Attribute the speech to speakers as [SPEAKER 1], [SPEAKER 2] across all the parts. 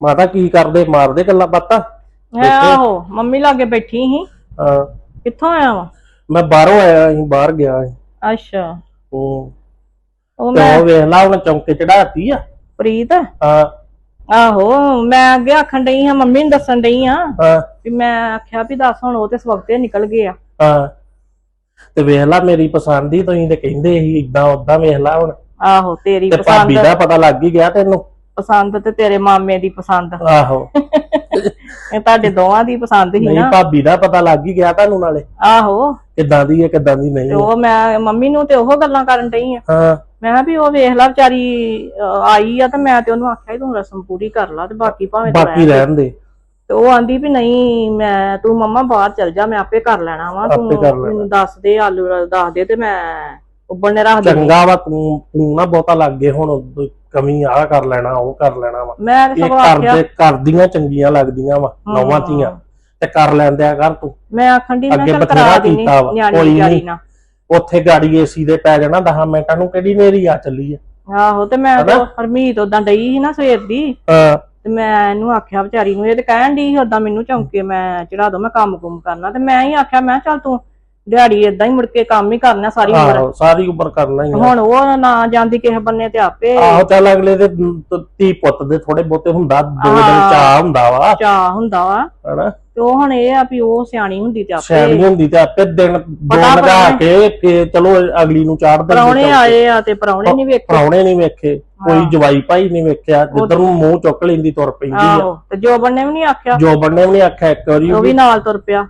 [SPEAKER 1] ਮਾਤਾ ਕੀ ਕਰਦੇ? ਮਾਰਦੇ ਗੱਲਾਂ ਬਾਤਾਂ?
[SPEAKER 2] ਆਹੋ ਮੰਮੀ ਲਾਗੇ ਬੈਠੀ ਸੀ।
[SPEAKER 1] ਹਾਂ।
[SPEAKER 2] ਕਿੱਥੋਂ ਆਇਆ ਵਾ?
[SPEAKER 1] ਮੈਂ ਬਾਹਰੋਂ ਆਇਆ ਸੀ ਬਾਹਰ ਗਿਆ ਸੀ।
[SPEAKER 2] ਅੱਛਾ। ਉਹ
[SPEAKER 1] ਤੇ
[SPEAKER 2] ਮੈਂ
[SPEAKER 1] ਉਹ ਵੇਖ ਲਾ ਹੁਣ ਚੌਂਕੇ ਚੜਾਤੀ ਆ।
[SPEAKER 2] ਪ੍ਰੀਤ?
[SPEAKER 1] ਹਾਂ।
[SPEAKER 2] ਆਹੋ ਮੈਂ ਅੱਗੇ ਆਖਣ ਡਈ ਹਾਂ ਮੰਮੀ ਨੂੰ ਦੱਸਣ ਡਈ ਹਾਂ
[SPEAKER 1] ਹਾਂ।
[SPEAKER 2] ਵੀ ਮੈਂ ਆਖਿਆ ਵੀ ਦੱਸ ਹੁਣ ਉਹ ਤੇ ਸਵਖਤੇ ਨਿਕਲ ਗਏ ਆ।
[SPEAKER 1] ਹਾਂ। ਤੇ ਵੇਖ ਲਾ ਮੇਰੀ ਪਸੰਦ ਹੀ ਤੁਸੀਂ ਤੇ ਕਹਿੰਦੇ ਸੀ ਇਦਾਂ ਉਦਾਂ ਵੇਖ ਲਾ ਹੁਣ।
[SPEAKER 2] ਆਹੋ ਤੇਰੀ
[SPEAKER 1] ਭਾਬੀ
[SPEAKER 2] ਪਸੰਦ।
[SPEAKER 1] ਦਾ ਪਤਾ ਲੱਗ ਹੀ ਗਿਆ ਤੈਨੂੰ।
[SPEAKER 2] ਪਸੰਦ ਤੇ ਤੇਰੇ ਮਾਮੇ ਦੀ ਪਸੰਦ।
[SPEAKER 1] ਆਹੋ।
[SPEAKER 2] ਇਹ ਤੁਹਾਡੇ ਦੋਵਾਂ ਦੀ ਪਸੰਦ ਹੀ
[SPEAKER 1] ਨਹੀਂ
[SPEAKER 2] ਨਾ।
[SPEAKER 1] ਭਾਬੀ ਦਾ ਪਤਾ ਲੱਗ ਹੀ ਗਿਆ ਤੁਹਾਨੂੰ ਨਾਲੇ।
[SPEAKER 2] ਆਹੋ।
[SPEAKER 1] ਕਿੱਦਾਂ ਦੀ ਹੈ ਕਿੱਦਾਂ ਦੀ
[SPEAKER 2] ਤੇ
[SPEAKER 1] ਨਹੀਂ
[SPEAKER 2] ਉਹ ਮੈਂ ਮੰਮੀ ਨੂੰ ਤੇ ਉਹ ਗੱਲਾਂ ਕਰਨ ਡਈ ਆ।
[SPEAKER 1] ਹਾਂ।
[SPEAKER 2] ਮੈਂ ਕਿਹਾ ਵੀ ਉਹ ਵੇਖ ਲਾ ਵਿਚਾਰੀ ਅਹ, ਆਈ ਆ ਤੇ ਮੈਂ ਤੇ ਉਹਨੂੰ ਆਖਿਆ ਸੀ ਤੂੰ ਰਸਮ ਪੂਰੀ ਕਰ ਲਾ ਤੇ ਬਾਕੀ ਭਾਵੇਂ ਤੂੰ
[SPEAKER 1] ਬਾਕੀ
[SPEAKER 2] ਰਹਿ
[SPEAKER 1] ਰਹਿਣ ਦੇ।
[SPEAKER 2] ਤੇ ਉਹ ਆਂਦੀ ਵੀ ਨਹੀਂ ਮੈਂ ਤੂੰ ਮੰਮਾ ਬਾਹਰ ਚਲ ਜਾ ਮੈਂ ਆਪੇ ਕਰ ਲੈਣਾ ਵਾ। ਤੂੰ
[SPEAKER 1] ਆਪੇ ਕਰ ਲੈਣਾ।
[SPEAKER 2] ਮੈਨੂੰ ਦੱਸ ਦੇ ਆਲੂ ਰ- ਦੱਸ ਦੇ ਤੇ ਮੈਂ ਉੱਬਲਨੇ ਰੱਖ ਦੇ
[SPEAKER 1] ਚੰਗਾ ਵਾ ਤੂੰ ਤੂੰ ਨਾ ਬਹੁਤਾ ਲੱਗ ਗਏ ਹੁਣ ਕਮੀ ਆ ਕਰ ਲੈਣਾ ਉਹ ਕਰ ਲੈਣਾ ਵਾ।
[SPEAKER 2] ਮੈਂ
[SPEAKER 1] ਇਹ
[SPEAKER 2] ਸਗੋਂ ਆਖਿਆ
[SPEAKER 1] ਕਰਦੇ ਕਰਦੀਆਂ ਚੰਗੀਆਂ ਲੱਗਦੀਆਂ ਵਾ ਨੌਵਾਂ ਧੀਆਂ। ਤੇ ਕਰ ਲੈਂਦਿਆ ਕਰ ਤੂੰ।
[SPEAKER 2] ਮੈਂ ਆਖਣ ਦੀ ਮੈਂ
[SPEAKER 1] ਅੱਗੇ
[SPEAKER 2] ਚੱਲ
[SPEAKER 1] ਬਥੇਰਾ
[SPEAKER 2] ਕਰਾ
[SPEAKER 1] ਕੀਤਾ ਵਾ,
[SPEAKER 2] ਨਿਆਣੀ ਵਿਚਾਰੀ
[SPEAKER 1] ਨੀ।
[SPEAKER 2] ਨਾਲ।
[SPEAKER 1] ਉੱਥੇ ਗਾੜੀ ਏਸੀ ਦੇ ਪੈ ਜਾਣਾ 10 ਮਿੰਟਾਂ ਨੂੰ ਕਿਹੜੀ ਨੇਰੀ ਆ ਚੱਲੀ ਆ।
[SPEAKER 2] ਆਹੋ ਤੇ ਮੈਂ ਤਾਂ ਹਰਮੀਤ ਉਦਾਂ ਡਈ ਸੀ ਨਾ ਸਵੇਰ ਦੀ।
[SPEAKER 1] ਹਾਂ।
[SPEAKER 2] ਤੇ ਮੈਂ ਇਹਨੂੰ ਆਖਿਆ ਵਿਚਾਰੀ ਨੂੰ ਇਹ ਤੇ ਕਹਿਣ ਦੀ ਉਦਾਂ ਮੈਨੂੰ ਚੌਂਕੇ ਮੈਂ ਚੜਾ ਦੋ ਮੈਂ ਕੰਮ ਕੁਮ ਕਰਨਾ। ਤੇ ਮੈਂ ਹੀ ਆਖਿਆ ਮੈਂ ਕਿਹਾ ਚੱਲ ਤੂੰ ਦਿਹਾੜੀ ਏਦਾਂ ਹੀ ਮੁੜ ਕੇ ਕੰਮ ਹੀ ਕਰਨਾ ਸਾਰੀ ਉਮਰ।
[SPEAKER 1] ਆਹੋ ਸਾਰੀ ਉਮਰ ਕਰਨਾ ਹੀ ਆ।
[SPEAKER 2] ਹੁਣ ਉਹ ਨਾ ਜਾਂਦੀ ਕਿਸੇ ਬੰਨੇ ਤੇ ਆਪੇ।
[SPEAKER 1] ਆਹੋ ਚੱਲ ਅਗਲੇ ਦੇ ਤ- ਪੁੱਤ ਦੇ ਥੋੜੇ ਬਹੁਤੇ ਹੁੰਦਾ ਦੋ ਦਿਨ। ਚਾਹ ਹੁੰਦਾ ਵਾ।
[SPEAKER 2] ਚਾਹ ਹੁੰਦਾ ਵਾ।
[SPEAKER 1] ਹਨਾ?
[SPEAKER 2] ਤੇ ਉਹ ਹੁਣ ਇਹ ਆ ਵੀ ਉਹ ਸਿਆਣੀ ਹੁੰਦੀ ਤੇ ਆਪੇ।
[SPEAKER 1] ਸਿਆਣੀ ਹੁੰਦੀ ਤੇ ਆਪੇ ਦਿਨ ਦੋ
[SPEAKER 2] ਪਤਾ
[SPEAKER 1] ਲਗਾ ਕੇ ਫੇਰ ਚਲੋ ਅਗਲੀ ਨੂੰ ਚਾੜ ਦਿੰਦੇ
[SPEAKER 2] ਪਰੌਣੇ ਆਏ ਆ ਤੇ ਪਰੌਣੇ ਨਹੀਂ ਵੇਖੇ।
[SPEAKER 1] ਪਰਾਉਣੇ ਨਹੀਂ ਵੇਖੇ ਕੋਈ ਜਵਾਈ ਭਾਈ ਨਹੀਂ ਵੇਖਿਆ ਜਿੱਧਰ ਨੂੰ ਮੂੰਹ ਚੁੱਕ ਲੈਂਦੀ ਤੁਰ ਪੈਂਦੀ ਆ।
[SPEAKER 2] ਆਹੋ ਤੇ ਜੋਬਨ ਨੇ ਵੀ ਨਹੀਂ ਆਖਿਆ।
[SPEAKER 1] ਜੋ ਬੰਨੇ ਵੀ ਨਹੀਂ ਆਖਿਆ ਇੱਕ ਵਾਰੀ
[SPEAKER 2] ਉਹ ਵੀ ਨਾਲ ਤੁਰ ਪਿਆ।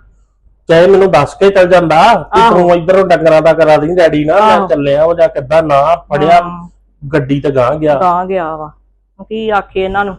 [SPEAKER 1] ਚਾਹੇ ਮੈਨੂੰ ਦੱਸ ਕੇ ਚੱਲ ਜਾਂਦਾ ਕਿ ਤੂੰ ਇਧਰੋਂ ਡੰਗਰਾਂ ਦਾ ਕਰਾ ਦੀ ਡੈਡੀ ਨਾਲ ਮੈਂ ਚੱਲਿਆ ਉਹ ਜਾਂ ਕਿੱਦਾਂ ਨਾ ਫੜਿਆ ਗੱਡੀ ਤੇ ਗਾਂ ਗਿਆ।
[SPEAKER 2] ਤਾਂ ਗਿਆ ਵਾ। ਕੀ ਆਖੇ ਇਹਨਾਂ ਨੂੰ?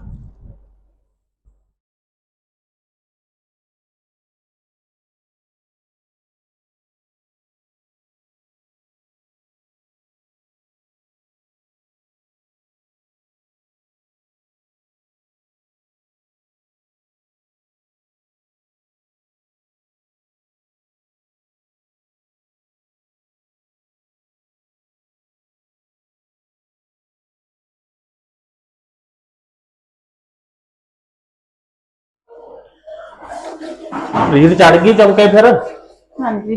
[SPEAKER 1] ਰੀਤ ਚੜ ਗਈ ਚੌਂਕੇ ਫਿਰ?
[SPEAKER 3] ਹਾਂਜੀ।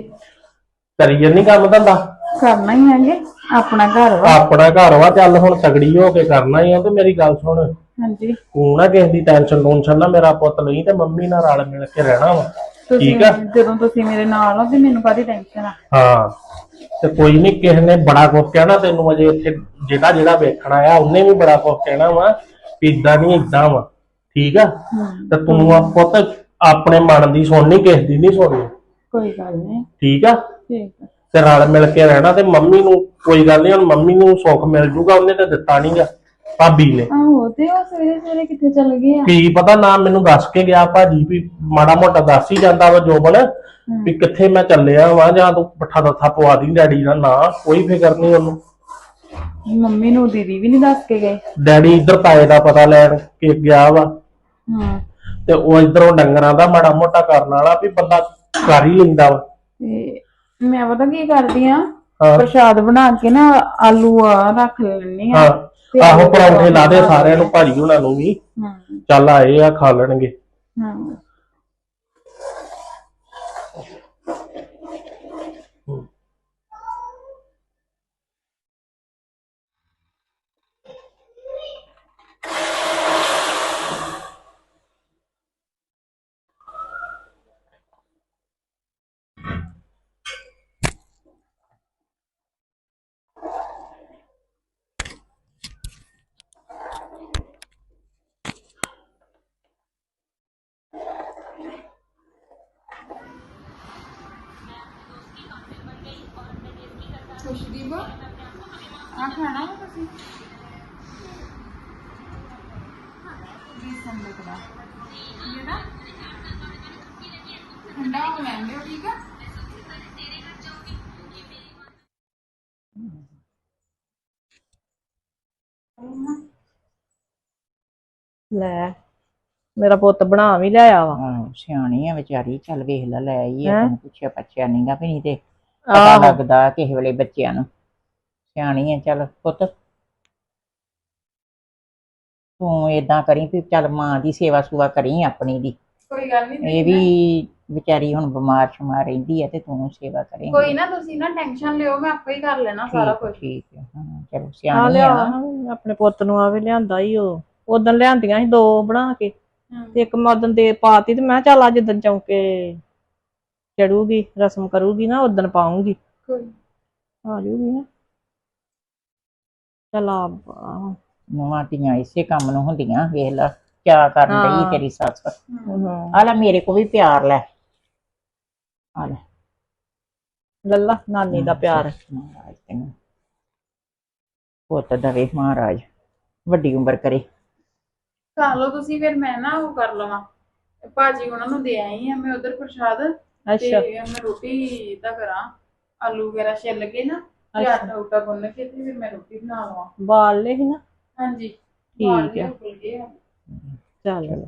[SPEAKER 1] ਕਰੀ ਜੰਨੀ ਕੰਮ ਧੰਦਾ?
[SPEAKER 3] ਕਰਨਾ ਹੀ ਹੈ ਜੀ ਆਪਣਾ ਘਰ ਵਾ।
[SPEAKER 1] ਆਪਣਾ ਘਰ ਵਾ ਚੱਲ ਹੁਣ ਤਗੜੀ ਹੋ ਕੇ ਕਰਨਾ ਹੀ ਆ ਤੇ ਮੇਰੀ ਗੱਲ ਸੁਣ।
[SPEAKER 3] ਹਾਂਜੀ।
[SPEAKER 1] ਤੂੰ ਨਾ ਕਿਸੇ ਦੀ ਟੈਨਸ਼ਨ ਟੂਨਸ਼ਨ ਨਾ ਮੇਰਾ ਪੁੱਤ ਨਹੀਂ ਤੇ ਮੰਮੀ ਨਾਲ ਰਲ ਮਿਲ ਕੇ ਰਹਿਣਾ ਵਾ।
[SPEAKER 3] ਤੁਸੀਂ
[SPEAKER 1] ਠੀਕ ਆ?
[SPEAKER 3] ਜਦੋਂ ਤੁਸੀਂ ਮੇਰੇ ਨਾਲ ਹੋ ਤੇ ਮੈਨੂੰ ਕਾਹਦੀ ਟੈਨਸ਼ਨ ਆ।
[SPEAKER 1] ਹਾਂ। ਤੇ ਕੋਈ ਨਹੀਂ ਕਿਸੇ ਨੇ ਬੜਾ ਕੁਝ ਕਹਿਣਾ ਤੈਨੂੰ ਅਜੇ ਇੱਥੇ ਜਿਹੜਾ ਜਿਹੜਾ ਵੇਖਣਾ ਆ ਉਹਨੇ ਵੀ ਬੜਾ ਕੁਝ ਕਹਿਣਾ ਵਾ ਵੀ ਇਦਾਂ ਨਹੀਂ ਇਦਾਂ ਵਾ। ਠੀਕ ਆ? ਤੇ ਤੂੰ ਆ ਪੁੱਤ ਆਪਣੇ ਮਨ ਦੀ ਸੁਣਨੀ ਕਿਸੇ ਦੀ ਨਹੀਂ ਸੁਣਨੀ।
[SPEAKER 3] ਕੋਈ ਗੱਲ ਨਹੀਂ।
[SPEAKER 1] ਠੀਕ ਆ?
[SPEAKER 3] ਠੀਕ ਆ।
[SPEAKER 1] ਤੇ ਰਲ ਮਿਲ ਕੇ ਰਹਿਣਾ ਤੇ ਮੰਮੀ ਨੂੰ ਕੋਈ ਗੱਲ ਨਹੀਂ ਹੁਣ ਮੰਮੀ ਨੂੰ ਸੁੱਖ ਮਿਲ ਜੂਗਾ ਉਹਨੇ ਤੇ ਦਿੱਤਾ ਨਹੀਂਗਾ ਭਾਬੀ ਨੇ।
[SPEAKER 3] ਆਹੋ ਤੇ ਉਹ ਸਵੇਰੇ ਸਵੇਰੇ ਕਿੱਥੇ ਚੱਲ ਗਏ ਆ?
[SPEAKER 1] ਕੀ ਪਤਾ ਨਾ ਮੈਨੂੰ ਦੱਸ ਕੇ ਗਿਆ ਭਾਜੀ ਵੀ ਮਾੜਾ ਮੋਟਾ ਦੱਸ ਹੀ ਜਾਂਦਾ ਵਾ ਜੋਬਨ ਵੀ ਕਿੱਥੇ ਮੈਂ ਚੱਲਿਆ ਵਾਂ ਜਾਂ ਤੂੰ ਪੱਠਾ ਦੱਥਾ ਪਵਾ ਦੀ ਡੈਡੀ ਨਾਲ ਨਾ ਕੋਈ ਫਿਕਰ ਨਹੀਂ ਉਹਨੂੰ।
[SPEAKER 3] ਮੰਮੀ ਨੂੰ ਦੀਦੀ ਵੀ ਨਹੀਂ ਦੱਸ ਕੇ ਗਏ।
[SPEAKER 1] ਡੈਡੀ ਇੱਧਰ ਤਾਏ ਦਾ ਪਤਾ ਲੈਣ ਕੇ ਗਿਆ ਵਾ।
[SPEAKER 3] ਹਾਂ।
[SPEAKER 1] ਤੇ ਉਹ ਇੱਧਰੋਂ ਡੰਗਰਾਂ ਦਾ ਮਾੜਾ ਮੋਟਾ ਕਰਨ ਵਾਲਾ ਵੀ ਬੰਦਾ ਕਰ ਹੀ ਲੈਂਦਾ ਵਾ।
[SPEAKER 3] ਤੇ ਮੈਂ ਪਤਾ ਕੀ ਕਰਦੀ ਆ
[SPEAKER 1] ਹਾਂ।
[SPEAKER 3] ਪ੍ਰਸ਼ਾਦ ਬਣਾ ਕੇ ਨਾ ਆਲੂ ਆ ਰੱਖ ਲੈਣੀ ਆ।
[SPEAKER 1] ਹਾਂ ਆਹੋ ਪਰੌਂਠੇ ਲਾ ਦੇ ਸਾਰਿਆਂ ਨੂੰ ਭਾਜੀ ਉਹਨਾਂ ਨੂੰ ਵੀ।
[SPEAKER 3] ਹਾਂ।
[SPEAKER 1] ਚੱਲ ਆਏ ਆ ਖਾ ਲੈਣਗੇ।
[SPEAKER 3] ਹਾਂ। ਖੁਸ਼ਦੀਪ ਆ ਖਾਣਾ ਵਾ ਤੁਸੀਂ? ਬੇਸਨ ਲੱਗਦਾ ਇਹ ਨਾ ਠੰਡਾ ਹੋ ਲੈਂਦੇ ਹੋ ਠੀਕ ਆ?
[SPEAKER 2] ਲੈ ਮੇਰਾ ਪੁੱਤ ਬਣਾ ਵੀ ਲਿਆਇਆ ਵਾ।
[SPEAKER 4] ਹਾਂ ਸਿਆਣੀ ਆ ਵਿਚਾਰੀ ਚੱਲ ਵੇਖ ਲੈ ਲੈ ਆਈ
[SPEAKER 2] ਹੈਂ?
[SPEAKER 4] ਆ ਤੈਨੂੰ ਪੁੱਛਿਆ ਪੱਛਿਆ ਨਹੀਂਗਾ ਵੀ ਨਹੀਂ ਤੇ ਪਤਾ
[SPEAKER 2] ਆਹੋ।
[SPEAKER 4] ਲੱਗਦਾ ਕਿਸੇ ਵੇਲੇ ਬੱਚਿਆਂ ਨੂੰ। ਸਿਆਣੀ ਆ ਚੱਲ ਪੁੱਤ। ਤੂੰ ਏਦਾਂ ਕਰੀ ਵੀ ਚੱਲ ਮਾਂ ਦੀ ਸੇਵਾ ਸੁਵਾ ਕਰੀ ਆਪਣੀ ਦੀ।
[SPEAKER 3] ਕੋਈ ਗੱਲ ਨਹੀਂ
[SPEAKER 4] ਇਹ ਵੀ ਵਿਚਾਰੀ ਹੁਣ ਬਿਮਾਰ ਸ਼ਮਾਰ ਰਹਿੰਦੀ ਹੈ ਤੇ ਤੂੰ ਸੇਵਾ ਕਰੇਂਗੀ
[SPEAKER 3] ਕੋਈ ਨਾ ਤੁਸੀਂ ਨਾ ਟੈਨਸ਼ਨ ਲਿਓ ਮੈਂ ਆਪੇ ਹੀ ਕਰ ਲੈਣਾ ਸਾਰਾ ਕੁਝ
[SPEAKER 4] ਠੀਕ ਹੈ ਹਾਂ ਚਲੋ
[SPEAKER 2] ਆ
[SPEAKER 4] ਸਿਆਣੀ
[SPEAKER 2] ਲਿਆ
[SPEAKER 4] ਆ
[SPEAKER 2] ਆਪਣੇ ਪੁੱਤ ਨੂੰ ਆਵੇ ਲਿਆਂਦਾ ਹੀ ਉਹ। ਉਦੋਂ ਲਿਆਂਦੀਆਂ ਸੀ ਦੋ ਬਣਾ ਕੇ। ਤੇ ਇੱਕ ਮਦਨ ਦੇ ਪਾਤੀ ਤੇ ਮੈਂ ਕਿਹਾ ਚੱਲ ਅੱਜ ਦਿਨ ਚੌਂਕੇ ਚੜੂਗੀ ਰਸਮ ਕਰੂਗੀ ਨਾ ਉਦੋਂ ਪਾਉਂਗੀ।
[SPEAKER 3] ਕੋਈ
[SPEAKER 2] ਆ ਜੂਗੀ ਨਾ। ਚੱਲ ਆ ਆ-
[SPEAKER 4] ਨੂੰਹਾਂ ਧੀਆਂ ਇਸੇ ਕੰਮ ਨੂੰ ਹੁੰਦੀਆਂ ਵੇਖ ਲੈ ਕਿਆ ਕਰਨ
[SPEAKER 2] ਹਾਂ।
[SPEAKER 4] ਲਈ ਤੇਰੀ ਸੱਸ।
[SPEAKER 2] ਹਮ।
[SPEAKER 4] ਆ ਲੈ ਮੇਰੇ ਕੋ ਵੀ ਪਿਆਰ ਲੈ। ਆ ਲੈ।
[SPEAKER 2] ਲੱਲਾ ਨਾਨੀ ਦਾ ਪਿਆਰ।
[SPEAKER 4] ਮਹਾਰਾਜ ਤੈਨੂੰ। ਪੁੱਤ ਦਵੇ ਮਹਾਰਾਜ ਵੱਡੀ ਉਮਰ ਕਰੇ
[SPEAKER 3] ਲਓ ਤੁਸੀਂ ਫਿਰ ਮੈਂ ਨਾ ਉਹ ਕਰ ਲਵਾਂ। ਭਾਜੀ ਉਹਨਾਂ ਨੂੰ ਦੇ ਆਈ ਆ ਮੈਂ ਉਧਰ ਪ੍ਰਸ਼ਾਦ ਤੇ
[SPEAKER 2] ਅੱਛਾ।
[SPEAKER 3] ਮੈਂ ਰੋਟੀ ਦਾ ਕਰਾਂ ਆਲੂ ਵਗੈਰਾ ਛਿੱਲ ਕੇ ਨਾ ਤੇ
[SPEAKER 2] ਅੱਛਾ।
[SPEAKER 3] ਆਟਾ ਉਟਾ ਗੁੰਨ ਕੇ ਤੇ ਫਿਰ ਮੈਂ ਰੋਟੀ ਬਣਾ ਲਵਾਂ
[SPEAKER 2] ਬਾਲ ਲੈ ਸੀ ਨਾ?
[SPEAKER 3] ਹਾਂਜੀ
[SPEAKER 2] ਠੀਕ।
[SPEAKER 3] ਫੁਲਕੇ ਆ।
[SPEAKER 2] ਚੱਲ।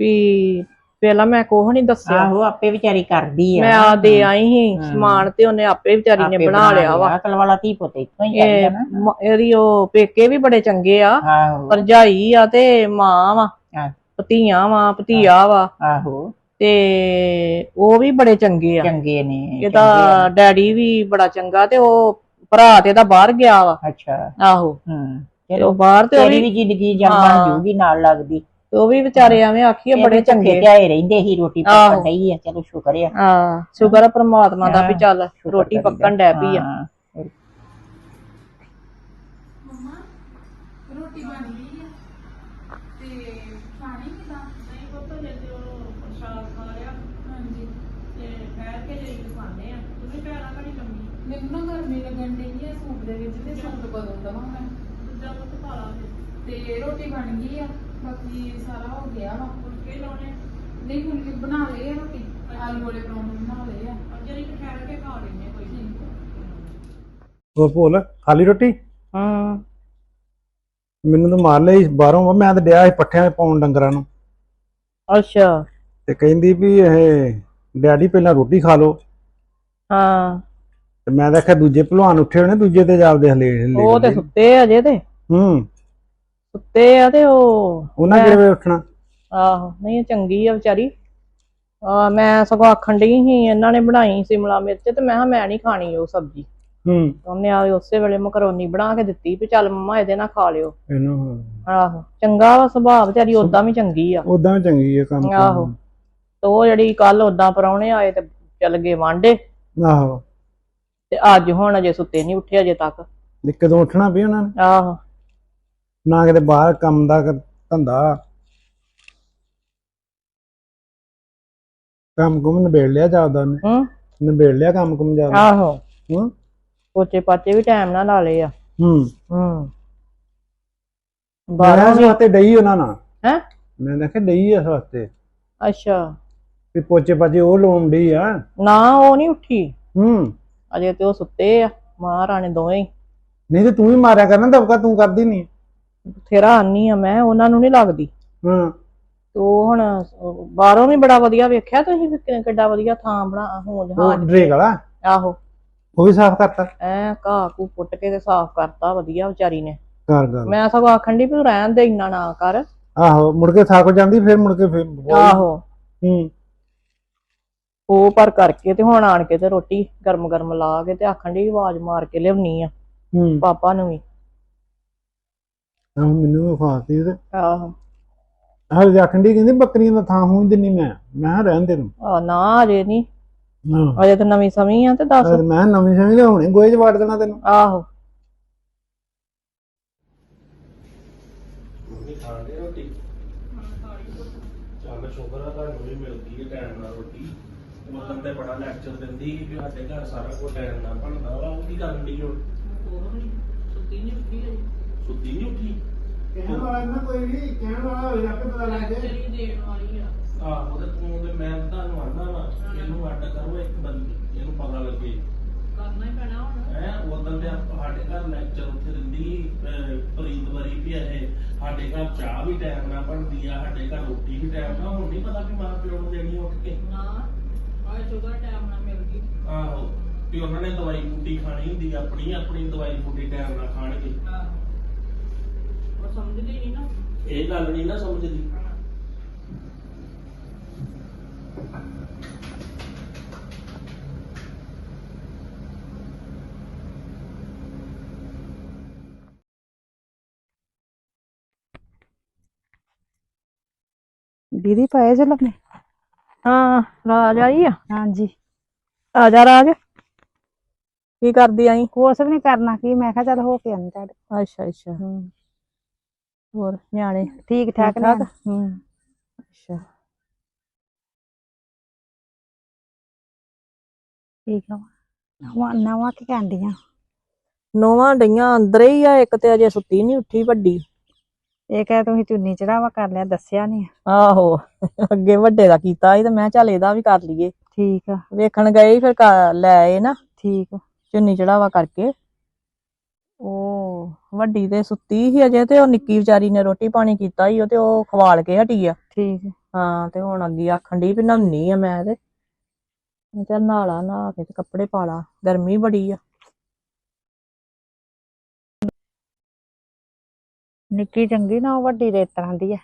[SPEAKER 2] ਵੀ ਪਹਿਲਾਂ ਮੈਂ ਕੋਹ ਨਹੀਂ ਦੱਸਿਆ।
[SPEAKER 4] ਆਹੋ ਆਪੇ ਵਿਚਾਰੀ ਕਰਦੀ ਆ।
[SPEAKER 2] ਮੈਂ ਆ ਦੇ ਆਈ ਸੀ। ਸਮਾਨ ਤੇ ਉਹਨੇ ਆਪੇ ਵਿਚਾਰੀ ਨੇ
[SPEAKER 4] ਆਪੇ
[SPEAKER 2] ਬਣਾ ਲਿਆ ਵਾ।
[SPEAKER 4] ਅਕਲ ਵਾਲਾ ਧੀ ਪੁੱਤ ਇੱਥੋਂ ਹੀ
[SPEAKER 2] ਇਹ
[SPEAKER 4] ਨਾ
[SPEAKER 2] ਮ- ਇਹਦੀ ਉਹ ਪੇਕੇ ਵੀ ਬੜੇ ਚੰਗੇ ਆ।
[SPEAKER 4] ਆਹੋ।
[SPEAKER 2] ਭਰਜਾਈ ਆ ਤੇ ਮਾਂ ਵਾ।
[SPEAKER 4] ਆਹ,
[SPEAKER 2] ਭਤੀਆ ਵਾ ਭਤੀਆ ਵਾ।
[SPEAKER 4] ਆਹੋ।
[SPEAKER 2] ਤੇ ਉਹ ਵੀ ਬੜੇ ਚੰਗੇ ਆ।
[SPEAKER 4] ਚੰਗੇ ਨੇ
[SPEAKER 2] ਇਹਦਾ ਡੈਡੀ ਵੀ ਬੜਾ ਚੰਗਾ ਤੇ ਉਹ ਭਰਾ ਤੇ ਇਹਦਾ ਬਾਹਰ ਗਿਆ ਵਾ।
[SPEAKER 4] ਅੱਛਾ।
[SPEAKER 2] ਆਹੋ।
[SPEAKER 4] ਹੂੰ।
[SPEAKER 2] ਤੇ
[SPEAKER 4] ਚਲੋ
[SPEAKER 2] ਉਹ ਬਾਹਰ ਤੇ ਉਹ
[SPEAKER 4] ਤੇਰੀ
[SPEAKER 2] ਵੀ
[SPEAKER 4] ਜ਼ਿੰਦਗੀ ਜੰਮਣ
[SPEAKER 2] ਹਾਂ।
[SPEAKER 4] ਜੂਗੀ ਨਾਲ ਲੱਗਦੀ।
[SPEAKER 2] ਤੇ ਉਹ ਵੀ ਵਿਚਾਰੇ ਐਵੇਂ ਆਖੀਏ ਬੜੇ ਚੰਗੇ।
[SPEAKER 4] ਧਿਆਏ ਰਹਿੰਦੇ ਹੀ ਰੋਟੀ
[SPEAKER 2] ਆਹੋ।
[SPEAKER 4] ਪੱਕਣ ਡਈ ਆ ਚਲੋ ਸ਼ੁਕਰ ਆ।
[SPEAKER 2] ਹਾਂ ਸ਼ੁਕਰ ਆ ਪ੍ਰਮਾਤਮਾ ਦਾ ਵੀ ਚੱਲ ਰੋਟੀ। ਪੱਕਣ ਡੈ ਪਈ ਆ।
[SPEAKER 3] ਮੰਮਾ ਰੋਟੀ ਬਣ ਗਈ ਆ ਤੇ ਖਾਣੀ ਕਿਦਾਂ
[SPEAKER 2] ਨਹੀਂ ਪੁੱਤ ਜੇ ਤੇ ਉਹ ਪ੍ਰਸ਼ਾਦ ਖਾ ਲਿਆ
[SPEAKER 3] ਹਾਂਜੀ
[SPEAKER 2] ਤੇ ਠਹਿਰ ਕੇ ਜੇ ਖਾਣੇ ਆ ਤੂੰ ਵੀ ਪੈਣਾ ਘੜੀ ਲੰਮੀ
[SPEAKER 3] ਮੈਨੂੰ ਨਾ ਗਰਮੀ ਲੱਗਣ ਡਈ ਆ ਸੂਟ ਦੇ ਵਿੱਚ ਤੇ ਸੂਟ ਬਦਲ ਦਵਾਂ ਮੈਂ।
[SPEAKER 2] ਦੂਜਾ ਪੁੱਤ
[SPEAKER 3] ਤੇ ਰੋਟੀ ਬਣ ਗਈ ਆ ਬਾਕੀ ਸਾਰਾ ਹੋ ਗਿਆ ਵਾ।
[SPEAKER 2] ਫੁਲਕੇ ਲਾਉਣੇ
[SPEAKER 3] ਨਹੀਂ ਹੁਣ ਕਿ ਬਣਾ ਲਏ ਆ ਰੋਟੀ। ਆਲੂ ਵਾਲੇ ਪਰੌਂਠੇ ਬਣਾ ਲਏ ਆ।
[SPEAKER 2] ਜਿਹੜੀ ਠਹਿਰ ਕੇ ਖਾ ਲੈਣੇ ਕੋਈ।
[SPEAKER 3] ਠੀਕ।
[SPEAKER 5] ਹੋਰ ਭੋਲ ਖਾਲੀ ਰੋਟੀ?
[SPEAKER 2] ਹਾਂ।
[SPEAKER 5] ਮੈਨੂੰ ਤਾਂ ਮਾਰ ਲਈ ਬਾਹਰੋਂ ਮੈਂ ਤਾਂ ਡਿਆ ਸੀ ਪੱਠਿਆਂ 'ਚ ਪਾਉਣ ਡੰਗਰਾਂ ਨੂੰ।
[SPEAKER 2] ਅੱਛਾ।
[SPEAKER 5] ਤੇ ਕਹਿੰਦੀ ਵੀ ਇਹ ਡੈਡੀ ਪਹਿਲਾਂ ਰੋਟੀ ਖਾ ਲਓ।
[SPEAKER 2] ਹਾਂ।
[SPEAKER 5] ਤੇ ਮੈਂ ਤਾਂ ਆਖਿਆ ਦੂਜੇ ਭਲਵਾਨ ਉੱਠੇ ਹੋਣੇ ਦੂਜੇ ਤੇ ਜਾਪਦੇ ਹਲੇ ਹਲੇ
[SPEAKER 2] ਉਹ ਤੇ ਸੁੱਤੇ ਆ ਅਜੇ ਤੇ।
[SPEAKER 5] ਹੂੰ।
[SPEAKER 2] ਸੁੱਤੇ ਆ ਤੇ ਉਹ
[SPEAKER 5] ਉਹਨਾਂ ਵੇਲੇ ਉੱਠਣਾ?
[SPEAKER 2] ਆਹੋ ਨਹੀਂ ਚੰਗੀ ਆ ਵਿਚਾਰੀ। ਆ ਮੈਂ ਸਗੋਂ ਆਖਣ ਡਈ ਸੀ ਇਹਨਾਂ ਨੇ ਬਣਾਈ ਸਿਮਲਾ ਮਿਰਚ ਤੇ ਮੈਂ ਕਿਹਾ ਮੈਂ ਨਹੀਂ ਖਾਣੀ ਉਹ ਸਬਜ਼ੀ।
[SPEAKER 5] ਹੂੰ।
[SPEAKER 2] ਉਹਨੇ ਆ ਉਸੇ ਵੇਲੇ ਮਕਰੋਨੀ ਬਣਾ ਕੇ ਦਿੱਤੀ ਵੀ ਚੱਲ ਮੰਮਾ ਇਹਦੇ ਨਾਲ ਖਾ ਲਿਓ।
[SPEAKER 5] ਇਹਨੂੰ
[SPEAKER 2] ਆਹੋ ਚੰਗਾ ਵਾ ਸੁਭਾਅ ਵਿਚਾਰੀ ਉਦਾਂ ਵੀ ਚੰਗੀ ਆ।
[SPEAKER 5] ਉਦਾਂ ਵੀ ਚੰਗੀ ਹੈ ਕੰਮ
[SPEAKER 2] ਆਹੋ। ਤੇ ਉਹ ਜਿਹੜੀ ਕੱਲ ਉਦਾਂ ਪਰੌਣੇ ਆਏ ਤੇ ਚੱਲ ਗਏ ਵਾਂਡੇ।
[SPEAKER 5] ਆਹੋ।
[SPEAKER 2] ਤੇ ਅੱਜ ਹੁਣ ਅਜੇ ਸੁੱਤੇ ਨਹੀਂ ਉੱਠੇ ਅਜੇ ਤੱਕ।
[SPEAKER 5] ਤੇ ਕਦੋਂ ਉੱਠਣਾ ਵੀ ਉਹਨਾਂ ਨੇ?
[SPEAKER 2] ਆਹੋ।
[SPEAKER 5] ਨਾ ਕਿਤੇ ਬਾਹਰ ਕੰਮ ਦਾ ਕ- ਧੰਦਾ। ਕੰਮ ਕੁਮ ਨਿਬੇੜ ਲਿਆ ਜਾਪਦਾ ਉਹਨੇ।
[SPEAKER 2] ਹੂੰ।
[SPEAKER 5] ਨਿਬੇੜ ਲਿਆ ਕੰਮ ਕੁਮ ਜਾਪਦਾ।
[SPEAKER 2] ਆਹੋ।
[SPEAKER 5] ਹੂੰ।
[SPEAKER 2] ਪੋਚੇ ਪਾਚੇ ਵੀ ਟਾਈਮ ਨਾਲ ਲਾ ਲਏ ਆ।
[SPEAKER 5] ਹੂੰ।
[SPEAKER 2] ਹੂੰ।
[SPEAKER 5] ਬਾਰਾਂ
[SPEAKER 2] ਬਾਰਾਂ
[SPEAKER 5] ਵਾਸਤੇ ਡਈ ਉਹਨਾਂ ਨਾਲ।
[SPEAKER 2] ਹੈ?
[SPEAKER 5] ਮੈਂ ਦੇਖਿਆ ਡਈ ਇਸ ਵਾਸਤੇ।
[SPEAKER 2] ਅੱਛਾ।
[SPEAKER 5] ਵੀ ਪੋਚੇ ਪਾਚੇ ਉਹ ਲਾਉਣ ਡਈ ਆ।
[SPEAKER 2] ਨਾ ਉਹ ਨਹੀਂ ਉੱਠੀ।
[SPEAKER 5] ਹੂੰ।
[SPEAKER 2] ਅਜੇ ਤੇ ਉਹ ਸੁੱਤੇ ਆ ਮਹਾਰਾਣੇ ਦੋਵੇਂ ਹੀ।
[SPEAKER 5] ਨਹੀਂ ਤੇ ਤੂੰ ਵੀ ਮਾਰਿਆ ਕਰਨਾ ਦਬਕਾ ਤੂੰ ਕਰਦੀ ਨਹੀਂ।
[SPEAKER 2] ਬਥੇਰਾ ਆਨੀ ਆ ਮੈਂ ਉਹਨਾਂ ਨੂੰ ਨਹੀਂ ਲੱਗਦੀ।
[SPEAKER 5] ਹਾਂ।
[SPEAKER 2] ਤੇ ਹੁਣ ਬਾਹਰੋਂ ਵੀ ਬੜਾ ਵਧੀਆ ਵੇਖਿਆ ਤੁਸੀਂ ਵੀ ਕਿ- ਕਿੱਡਾ ਵਧੀਆ ਥਾਂ ਬਣਾ ਹੋਂ
[SPEAKER 5] ਉਹ
[SPEAKER 2] ਜਹਾਜ਼।
[SPEAKER 5] ਡਰੇਕ ਵਾਲਾ?
[SPEAKER 2] ਆਹੋ।
[SPEAKER 5] ਉਹ ਵੀ ਸਾਫ਼ ਕਰਤਾ?
[SPEAKER 2] ਐ ਘਾਹ ਕੂ ਪੁੱਟ ਕੇ ਤੇ ਸਾਫ਼ ਕਰਤਾ ਵਧੀਆ ਵਿਚਾਰੀ ਨੇ।
[SPEAKER 5] ਕਰ ਗੱਲ
[SPEAKER 2] ਮੈਂ ਸਗੋਂ ਆਖਣ ਦੀ ਵੀ ਤੂੰ ਰਹਿਣ ਦੇ ਇੰਨਾ ਨਾ ਕਰ।
[SPEAKER 5] ਆਹੋ ਮੁੜ ਕੇ ਥੱਕ ਜਾਂਦੀ ਫਿਰ ਮੁੜ ਕੇ ਫਿਰ
[SPEAKER 2] ਆਹੋ।
[SPEAKER 5] ਹੂੰ।
[SPEAKER 2] ਉਹ ਪਰ ਕਰਕੇ ਤੇ ਹੁਣ ਆਣ ਕੇ ਤੇ ਰੋਟੀ ਗਰਮ ਗਰਮ ਲਾ ਕੇ ਤੇ ਆਖਣ ਦੀ ਆਵਾਜ਼ ਮਾਰ ਕੇ ਲਿਆਉਣੀ ਆ
[SPEAKER 5] ਹੂੰ।
[SPEAKER 2] ਪਾਪਾ ਨੂੰ ਵੀ।
[SPEAKER 5] ਆਹੋ ਮੈਨੂੰ ਵੀ ਖਾਤੀ ਤੇ
[SPEAKER 2] ਆਹੋ।
[SPEAKER 5] ਹਲੇ ਆਖਣ ਦੀ ਕਹਿੰਦੀ ਬੱਕਰੀਆਂ ਦਾ ਥਾਂ ਹੂੰ ਦਿੰਨੀ ਮੈਂ। ਮੈਂ ਕਿਹਾ ਰਹਿਣ ਦੇ ਤੂੰ।
[SPEAKER 2] ਆ ਨਾ ਅਜੇ ਨਹੀਂ
[SPEAKER 5] ਹਾਂ।
[SPEAKER 2] ਅਜੇ ਤਾਂ ਨਵੀਂ ਸਮੀ ਆ ਤੇ ਦੱਸ।
[SPEAKER 5] ਮੈਂ ਕਿਹਾ ਨਵੀਂ ਸਮਝ ਲਿਆ ਹੁਣੇ ਗੋਏ ਚ ਵੜ ਦੇਣਾ ਤੈਨੂੰ।
[SPEAKER 2] ਆਹੋ।
[SPEAKER 1] ਮੰਮੀ ਖਾਣ ਦੇ ਰੋਟੀ? ਚੱਲ ਸ਼ੁਕਰ ਆ ਤੁਹਾਨੂੰ ਵੀ ਮਿਲ ਗਈ ਹੈ ਟਾਈਮ ਨਾਲ ਰੋਟੀ। ਉਦੋਂ ਤੇ ਬੜਾ ਲੈਕਚਰ ਦਿੰਦੀ ਕਿ ਸਾਡੇ ਘਰ ਸਾਰਾ ਕੁਝ ਟਾਈਮ ਨਾਲ ਬਣਦਾ ਵਾ ਉਹ ਕੀ ਕਰਨ ਦੀ ਹੁਣ ਸੁੱਤੀ ਨਹੀਂ ਉੱਠੀ?
[SPEAKER 5] ਕਹਿਣ ਵਾਲਾ ਨਾ ਕੋਈ ਵੀ ਕਹਿਣ ਵਾਲਾ ਹੋਵੇ ਆਪੇ ਪਤਾ ਲੱਗ ਜਾਏ।
[SPEAKER 1] ਆਹੋ ਤੇ ਤੂੰ ਤੇ ਮੈਂ ਤੁਹਾਨੂੰ ਆਂਦਾ ਵਾ ਇਹਨੂੰ ਅੱਡ ਕਰੋ ਇੱਕ ਬੰਦੀ ਇਹਨੂੰ ਪਤਾ ਲੱਗੇ।
[SPEAKER 2] ਕਰਨਾ ਹੀ ਪੈਣਾ ਹੁਣ।
[SPEAKER 1] ਹੈ ਉਦੋਂ ਤੇ ਆਪਾਂ- ਸਾਡੇ ਘਰ ਲੈਕਚਰ ਉੱਥੇ ਦਿੰਦੀ ਅਹ, ਪ੍ਰੀਤ ਵਰੀ ਵੀ ਇਹ ਸਾਡੇ ਘਰ ਚਾਹ ਵੀ ਟਾਈਮ ਨਾਲ ਬਣਦੀ ਆ ਸਾਡੇ ਘਰ ਰੋਟੀ ਵੀ ਟਾਈਮ ਨਾਲ ਹੁਣ ਨਹੀਂ ਪਤਾ ਵੀ ਮਾਂ ਪਿਓ ਨੂੰ ਦੇਣੀ ਉੱਠ ਕੇ।
[SPEAKER 2] ਨਾ
[SPEAKER 1] ਆਹੋ ਵੀ ਉਹਨਾਂ ਨੇ ਦਵਾਈ ਬੂਟੀ ਖਾਣੀ ਹੁੰਦੀ ਆ ਆਪਣੀ ਆਪਣੀ ਦਵਾਈ ਬੂਟੀ ਟਾਈਮ ਨਾਲ ਖਾਣਗੇ
[SPEAKER 2] ਸਮਝਦੀ ਨਹੀਂ ਨਾ
[SPEAKER 1] ਇਹ ਗੱਲ ਨਹੀਂ ਨਾ ਸਮਝਦੀ
[SPEAKER 6] ਦੀਦੀ ਪਏ ਜੇ ਲੰਮੇ
[SPEAKER 2] ਹਾਂ ਰਾਜ ਆਈ ਆ।
[SPEAKER 6] ਹਾਂਜੀ।
[SPEAKER 2] ਆ ਜਾ ਰਾਜ। ਕੀ ਕਰਦੀ ਆਈ?
[SPEAKER 6] ਕੁਛ ਵੀ ਨਹੀਂ ਕਰਨਾ ਕੀ ਮੈਂ ਕਿਹਾ ਚੱਲ ਹੋ ਕੇ ਆਂਦਾ ਤੁਹਾਡੇ।
[SPEAKER 2] ਅੱਛਾ ਅੱਛਾ। ਹੋਰ ਨਿਆਣੇ?
[SPEAKER 6] ਠੀਕ ਠਾਕ
[SPEAKER 2] ਠੀਕ ਠਾਕ?
[SPEAKER 6] ਨੇ ਹੂੰ।
[SPEAKER 2] ਅੱਛਾ।
[SPEAKER 6] ਠੀਕ ਆ। ਨਵਾਂ ਨਵਾਂ ਕੀ ਕਹਿੰਦੀਆਂ
[SPEAKER 2] ਨੋਵਾਂ ਡਈਆਂ ਅੰਦਰ ਹੀ ਆ ਇੱਕ ਤੇ ਅਜੇ ਸੁੱਤੀ ਨਹੀਂ ਉੱਠੀ ਵੱਡੀ।
[SPEAKER 6] ਇਹ ਕਹੇ ਤੁਸੀਂ ਚੁੰਨੀ ਚੜਾਵਾ ਕਰ ਲਿਆ ਦੱਸਿਆ ਨਹੀਂ
[SPEAKER 2] ਆਹੋ ਅੱਗੇ ਵੱਡੇ ਦਾ ਕੀਤਾ ਸੀ ਤੇ ਮੈਂ ਚੱਲ ਇਹਦਾ ਵੀ ਕਰ ਲਈਏ।
[SPEAKER 6] ਠੀਕ ਆ।
[SPEAKER 2] ਵੇਖਣ ਗਏ ਫਿਰ ਲੈ ਆਏ ਨਾ।
[SPEAKER 6] ਠੀਕ
[SPEAKER 2] ਚੁੰਨੀ ਚੜਾਵਾ ਕਰਕੇ। ਉਹ ਵੱਡੀ ਤੇ ਸੁੱਤੀ ਸੀ ਅਜੇ ਤੇ ਉਹ ਨਿੱਕੀ ਵਿਚਾਰੀ ਨੇ ਰੋਟੀ ਪਾਣੀ ਕੀਤਾ ਸੀ ਉਹ ਤੇ ਉਹ ਖਵਾਲ ਕੇ ਹਟੀ ਆ।
[SPEAKER 6] ਠੀਕ।
[SPEAKER 2] ਹਾਂ ਤੇ ਹੁਣ ਅੱਗੇ ਆਖਣ ਡਈ ਵੀ ਨਹਾਉਣੀ ਆ ਮੈਂ ਤੇ। ਮੈਂ ਚੱਲ ਨਾਲਾ ਨਹਾ ਕੇ ਤੇ ਕੱਪੜੇ ਪਾ ਲਾ ਗਰਮੀ ਬੜੀ ਆ।
[SPEAKER 6] ਨਿੱਕੀ ਚੰਗੀ ਨਾ ਉਹ ਵੱਡੀ ਦੇ ਤਰ੍ਹਾਂ ਦੀ ਆ।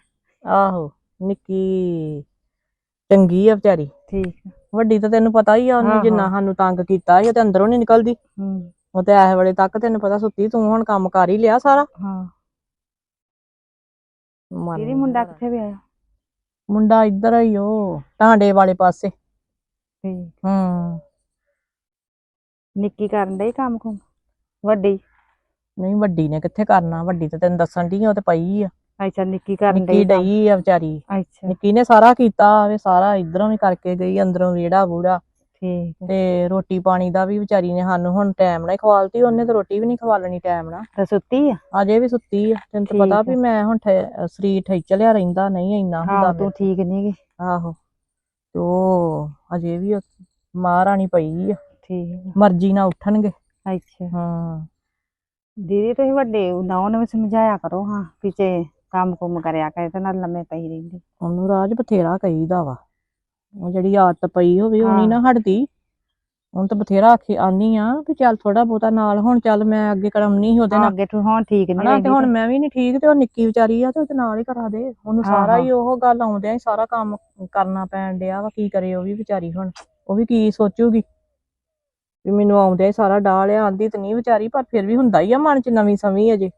[SPEAKER 2] ਆਹੋ ਨਿੱਕੀ ਚੰਗੀ ਆ ਵਿਚਾਰੀ।
[SPEAKER 6] ਠੀਕ ਆ।
[SPEAKER 2] ਵੱਡੀ ਤਾਂ ਤੈਨੂੰ ਪਤਾ ਹੀ ਆ ਉਹਨੇ
[SPEAKER 6] ਆਹੋ।
[SPEAKER 2] ਜਿੰਨਾ ਸਾਨੂੰ ਤੰਗ ਕੀਤਾ ਸੀ ਉਹ ਤੇ ਅੰਦਰੋਂ ਨਹੀਂ ਨਿਕਲਦੀ।
[SPEAKER 6] ਹੂੰ।
[SPEAKER 2] ਉਹ ਤੇ ਐਸ ਵੇਲੇ ਤੱਕ ਤੈਨੂੰ ਪਤਾ ਸੁੱਤੀ ਤੂੰ ਹੁਣ ਕੰਮ ਕਰ ਹੀ ਲਿਆ ਸਾਰਾ।
[SPEAKER 6] ਹਾਂ।
[SPEAKER 2] ਮਰ
[SPEAKER 6] ਮੁੰਡਾ ਕਿੱਥੇ ਵੀ ਆਇਆ
[SPEAKER 2] ਮੁੰਡਾ ਇੱਧਰ ਹੀ ਉਹ ਟਾਂਡੇ ਵਾਲੇ ਪਾਸੇ।
[SPEAKER 6] ਠੀਕ।
[SPEAKER 2] ਹੂੰ।
[SPEAKER 6] ਨਿੱਕੀ ਕਰਨ ਡਈ ਕੰਮ ਕੁਮ ਵੱਡੀ?
[SPEAKER 2] ਨਹੀਂ ਵੱਡੀ ਨੇ ਕਿੱਥੇ ਕਰਨਾ ਵੱਡੀ ਤੇ ਤੈਨੂੰ ਦੱਸਣ ਦੀ ਉਹ ਤੇ ਪਈ ਆ।
[SPEAKER 6] ਅੱਛਾ ਨਿੱਕੀ ਕਰਨ
[SPEAKER 2] ਨਿੱਕੀ
[SPEAKER 6] ਡਈ
[SPEAKER 2] ਆ ਵਿਚਾਰੀ।
[SPEAKER 6] ਅੱਛਾ।
[SPEAKER 2] ਨਿੱਕੀ ਨੇ ਸਾਰਾ ਕੀਤਾ ਵੇ ਸਾਰਾ ਇਧਰੋਂ ਵੀ ਕਰਕੇ ਗਈ ਅੰਦਰੋਂ ਵਿਹੜਾ ਬੂੜਾ।
[SPEAKER 6] ਠੀਕ।
[SPEAKER 2] ਤੇ ਰੋਟੀ ਪਾਣੀ ਦਾ ਵੀ ਵਿਚਾਰੀ ਨੇ ਸਾਨੂੰ ਹੁਣ ਟਾਈਮ ਨਾਲ ਖਵਾਲਤੀ ਉਹਨੇ ਤਾਂ ਰੋਟੀ ਵੀ ਨਹੀਂ ਖਵਾਲਣੀ ਟਾਈਮ ਨਾਲ।
[SPEAKER 6] ਤੇ ਸੁੱਤੀ ਆ?
[SPEAKER 2] ਅਜੇ ਵੀ ਸੁੱਤੀ ਆ ਤੈਨੂੰ ਤਾਂ ਪਤਾ। ਵੀ ਮੈਂ ਹੁਣ ਸਰੀਰ ਠੇਚਲਿਆ ਰਹਿੰਦਾ ਨਹੀਂ ਇੰਨਾ ਹੁੰਦਾ
[SPEAKER 6] ਹਾਂ ਤੂੰ ਠੀਕ ਨਹੀਂ।
[SPEAKER 2] ਆਹੋ। ਤੇ ਅਜੇ ਵੀ ਮਹਾਰਾਣੀ ਪਈ ਆ।
[SPEAKER 6] ਠੀਕ।
[SPEAKER 2] ਮਰਜ਼ੀ ਨਾਲ ਉੱਠਣਗੇ।
[SPEAKER 6] ਅੱਛਾ।
[SPEAKER 2] ਹਾਂ।
[SPEAKER 6] ਦੀਦੀ ਤੁਸੀਂ ਵੱਡੇ ਨੌ ਨੂੰ ਵੀ ਸਮਝਾਇਆ ਕਰੋ ਹਾਂ ਪਿੱਛੇ ਕੰਮ ਕੁਮ ਕਰਿਆ ਕਰੇ ਤੇ ਨਾਲ ਲੰਮੇ ਪਈ ਰਹਿੰਦੀ।
[SPEAKER 2] ਉਹਨੂੰ ਰਾਜ ਬਥੇਰਾ ਕਹੀਦਾ ਵਾ। ਉਹ ਜਿਹੜੀ ਆਦਤ ਪਈ ਹੋਵੇ ਉਹ ਨਹੀਂ ਨਾ ਹਟਦੀ। ਹੁਣ ਤਾਂ ਬਥੇਰਾ ਆਖੀ ਆਨੀ ਆ ਵੀ ਚੱਲ ਥੋੜਾ ਬਹੁਤਾ ਨਾਲ ਹੁਣ ਚੱਲ ਮੈਂ ਅੱਗੇ ਕਰਮ ਨਹੀਂ ਉਹਦੇ ਨਾਲ।
[SPEAKER 6] ਅੱਗੇ ਤੂੰ ਹੁਣ ਠੀਕ ਨਹੀਂ
[SPEAKER 2] ਤੇ ਹੁਣ ਮੈਂ ਵੀ ਨਹੀਂ ਠੀਕ ਤੇ ਉਹ ਨਿੱਕੀ ਵਿਚਾਰੀ ਆ ਤੇ ਉਹਦੇ ਨਾਲ ਹੀ ਕਰਾ ਦੇ। ਉਹਨੂੰ ਸਾਰਾ
[SPEAKER 6] ਹਾਂ।
[SPEAKER 2] ਹੀ ਉਹ ਗੱਲ ਆਉਂਦਿਆਂ ਹੀ ਸਾਰਾ ਕੰਮ ਕਰਨਾ ਪੈਣ ਡਿਆ ਵਾ ਕੀ ਕਰੇ ਉਹ ਵੀ ਵਿਚਾਰੀ ਹੁਣ। ਉਹ ਵੀ ਕੀ ਸੋਚੂਗੀ। ਵੀ ਮੈਨੂੰ ਆਉਂਦਿਆਂ ਹੀ ਸਾਰਾ ਡਾਹ ਲਿਆ, ਆਂਦੀ ਤੇ ਨਹੀਂ ਵਿਚਾਰੀ, ਪਰ ਫਿਰ ਵੀ ਹੁੰਦਾ ਹੀ ਆ ਮਨ ਚ ਨਵੀਂ ਸਵੀਂ ਅਜੇ